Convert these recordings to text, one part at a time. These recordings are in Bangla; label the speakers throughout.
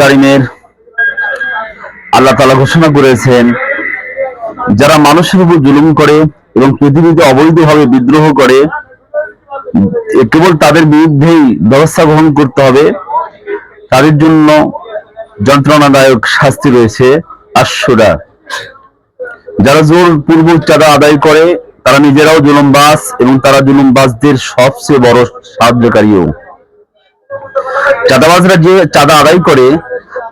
Speaker 1: কারিমের আল্লাহ তালা ঘোষণা করেছেন, যারা মানুষের উপর জুলুম করে এবং পৃথিবীতে অবৈধভাবে বিদ্রোহ করে কেবল তাদের বিরুদ্ধেই ব্যবস্থা গ্রহণ করতে হবে। তাদের জন্য যন্ত্রণাদায়ক শাস্তি রয়েছে আশুরা। যারা জোর পূর্বক চাঁদা আদায় করে, তারা নিজেরাও জুলুমবাজ এবং তারা জুলুমবাজদের সবচেয়ে বড় সাহায্যকারীও। চাঁদাবাজরা যে চাঁদা আদায় করে,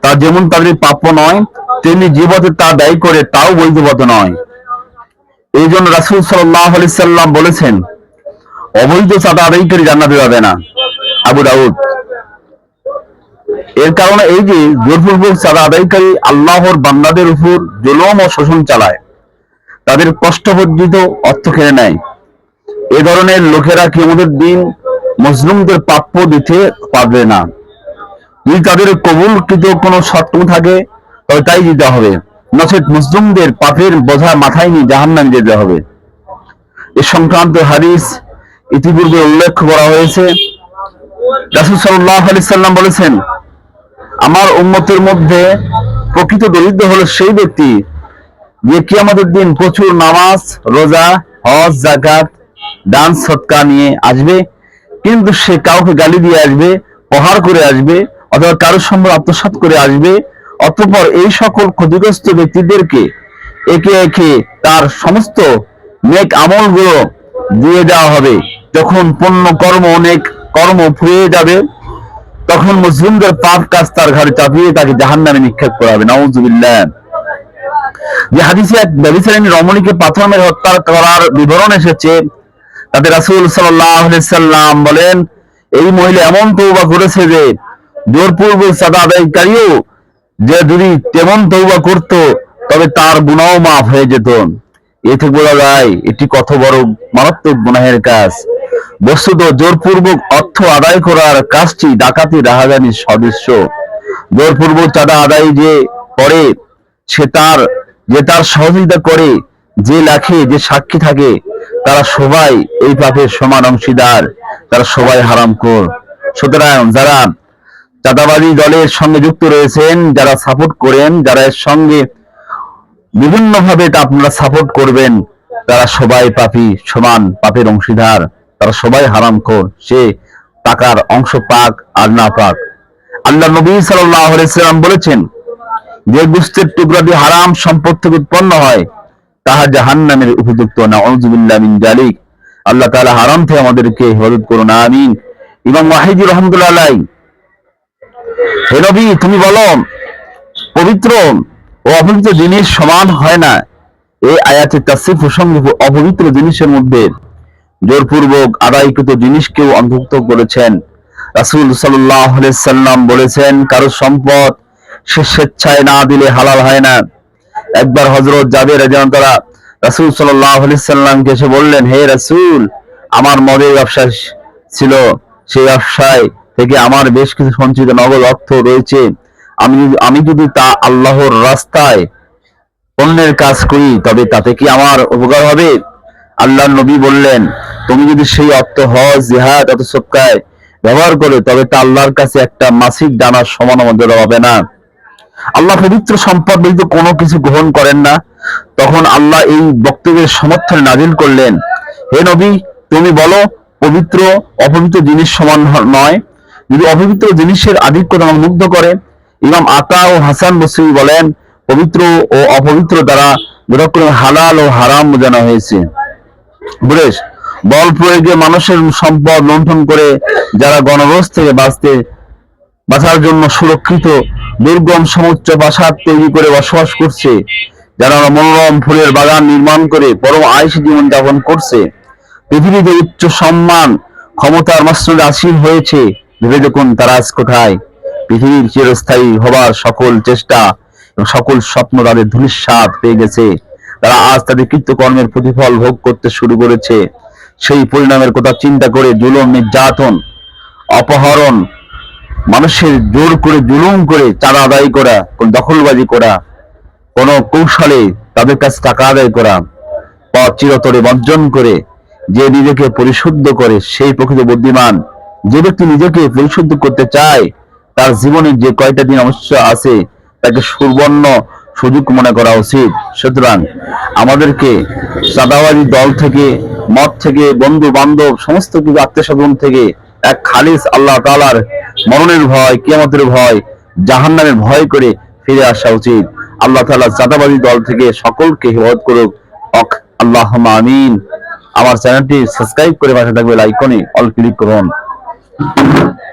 Speaker 1: তা যেমন তাদের প্রাপ্য নয়, তেমনি যে পথে তা দায়ী করে, তাও বৈধ পথ নয়। এই জন্য রাসুল সাল্লাম বলেছেন, অবৈধ চাঁদা আদায়কারী জান্নাতে যাবে না। আবু দাউদ। এর কারণে এই যে জোরপূর্বক চাঁদা আদায়কারী আল্লাহর বান্দাদের উপর জুলুম ও শোষণ চালায়, তাদের কষ্টবর্জিত অর্থ খেয়ে নেয়। এ ধরনের লোকেরা কিয়মতের দিন মুসলিমদের প্রাপ্য দিতে পারবে না। যদি তাদের কবুলকৃত কোনো শর্ত থাকে, তবে তাই দিতে হবে। নচেত মুসলিমদের পাপের বোঝা মাথায় নিয়ে জাহান্নামে যেতে হবে। এ সংক্রান্ত হাদিস ইতিপূর্বে উল্লেখ করা হয়েছে। রাসূল সাল্লাল্লাহু আলাইহি সাল্লাম বলেছেন, আমার উম্মতের মধ্যে প্রকৃত দরিদ্র হলো সেই ব্যক্তি যে কি আমাদের দিন প্রচুর নামাজ, রোজা, হজ জাকাত দান সৎকা নিয়ে আসবে। কিন্তু সে কাউকে গালি দিয়ে আসবে, প্রহার করে আসবে অথবা কারোর সম্পদ আত্মসাৎ করে আসবে, অতঃপর এই সকল ক্ষতিগ্রস্ত ব্যক্তিদেরকে একে একে তার সমস্ত নেক আমলগুলো দিয়ে দেওয়া হবে। যখন পণ্য, কর্ম অনেক কর্ম ফুরিয়ে যাবে, তখন মুসলিমদের পাপ কাজ তার ঘরে চাপিয়ে তাকে জাহান্নামে নিক্ষেপ করা হবে নাউজুবিল্লাহ। যে হাদিসে এক ব্যবচারিণী রমণীকে পাথর হত্যা করার বিবরণ এসেছে, তাতে রাসূল সাল্লাম বলেন, এই মহিলা এমন তওবা করেছে যে জোরপূর্বক সাদা আদায়কারীও যে যদি তেমন তওবা করত, তবে তার গুনাহও মাফ হয়ে যেত। এতে বলা যায়, এটি কত বড় মারাত্মক গুনাহের কাজ। বস্তুত জোরপূর্বক অর্থ আদায় করার কাজটি ডাকাতি রাহাজানির সদস্য জোরপূর্বক চাঁদা আদায় যে করে, সে তার, যে তার সহযোগিতা করে, যে লাখে যে সাক্ষী থাকে, তারা সবাই এই পাপের সমান অংশীদার, তারা সবাই হারাম কর সুতরাং যারা চাঁদাবাজি দলের সঙ্গে যুক্ত রয়েছেন, যারা সাপোর্ট করেন, যারা এর সঙ্গে বিভিন্ন ভাবে আপনারা সাপোর্ট করবেন, তারা সবাই পাপী, সমান পাপের অংশীদার, তারা সবাই হারাম কর সে টাকার অংশ পাক আর না পাক। আল্লাহ নবী সাল্লাম বলেছেন, যে গুস্তের টুকরা দিয়ে হারাম সম্পদ থেকে উৎপন্ন হয়, তাহা জাহান নামের উপযুক্ত। না অনজুবিল্লাহ মিন জালিক আল্লাহ তাআলা হারাম থেকে আমাদেরকে হেফাজত করুন, আমিন। ইমাম ওয়াহিদি রহমতুল্লাহ আলাই হে নবী, তুমি বলো, পবিত্র ও অপবিত্র জিনিস সমান হয় না। এই আয়াতে তাসিফ প্রসঙ্গে অপবিত্র জিনিসের মধ্যে জোরপূর্বক আদায়কৃত জিনিসকেও অন্তর্ভুক্ত করেছেন। রাসূল সাল্লাম বলেছেন, কারও সম্পদ সে স্বেচ্ছায় না দিলে হালাল হয় না। একবার হযরত জাবের রাদিয়াল্লাহু তাআলা রাসূল সাল্লামকে এসে বললেন, হে রাসূল, আমার মদের ব্যবসা ছিল, সেই ব্যবসায় থেকে আমার বেশ কিছু সঞ্চিত নগদ অর্থ রয়েছে। আমি আমি যদি তা আল্লাহর রাস্তায় অন্যের কাজ করি, তবে তাতে কি আমার উপকার হবে? আল্লাহ নবী বললেন, তুমি যদি সেই অর্থ হজ, জিহাদ অত সৎকায় ব্যবহার করে, তবে তা আল্লাহর কাছে একটা মাসিক দানার সমান আমাদের হবে না। আল্লাহ পবিত্র সম্পদ ব্যতীত কোনো কিছু গ্রহণ করেন না। তখন আল্লাহ এই বক্তব্যের সমর্থনে নাজিল করলেন, হে নবী, তুমি বলো, পবিত্র, অপবিত্র জিনিস সমান নয় যদি অপবিত্র জিনিসের আধিক্যতা মুগ্ধ করে, ইমাম আতা ও হাসান বসরি বলেন, পবিত্র ও অপবিত্র দ্বারা যথাক্রমে হালাল ও হারাম বোঝানো হয়েছে। বুঝেছ? বল প্রয়োগে মানুষের সম্পদ লুণ্ঠন করে যারা গণরোষ থেকে বাঁচতে, বাঁচার জন্য সুরক্ষিত, দুর্গম সমুচ্চ প্রাসাদ তৈরি করে বসবাস করছে, যারা মনোরম ফুলের বাগান নির্মাণ করে পরম আয়ুষ জীবন যাপন করছে। পৃথিবীতে উচ্চ সম্মান ক্ষমতার মসনদে আসীন হয়েছে। ভেবে দেখুন তারা আজ কোথায় পৃথিবীর চিরস্থায়ী হবার সকল চেষ্টা এবং সকল স্বপ্ন তাদের ধূলিসাৎ পেয়ে গেছে। তারা আজ তাদের কৃত্যকর্মের প্রতিফল ভোগ করতে শুরু করেছে। সেই পরিণামের কথা চিন্তা করে জুলুম, নির্যাতন, অপহরণ, মানুষের জোর করে জুলুম করে চাঁদা আদায় করা, কোন দখলবাজি করা, কোন কৌশলে তাদের কাছে টাকা আদায় করা, পথ চিরতরে বর্জন করে, যে নিজেকে পরিশুদ্ধ করে, সেই প্রকৃত বুদ্ধিমান যে ব্যক্তি নিজেকে পরিশুদ্ধ করতে চায়, তার জীবনে যে কয়টা দিন অবশ্য আছে, তাকে সুবর্ণ সুযোগ মনে করা উচিত। সুতরাং আমাদেরকে চাঁদাবাজি দল থেকে, মত থেকে বন্ধু বান্ধব সমস্ত কিছু আত্মীয় থেকে এক খালিস আল্লাহ তাআলার মরণের ভয়, কিয়ামতের ভয়, জাহান্নামের ভয় করে ফিরে আসা উচিত। আল্লাহ তাআলা চাঁদাবাজি দল থেকে সকলকে হেফাজত করুক। অক আল্লাহ আমিন। আমার চ্যানেলটি সাবস্ক্রাইব করে পাশে থাকবে লাইকনে অল ক্লিক করুন। Thank you.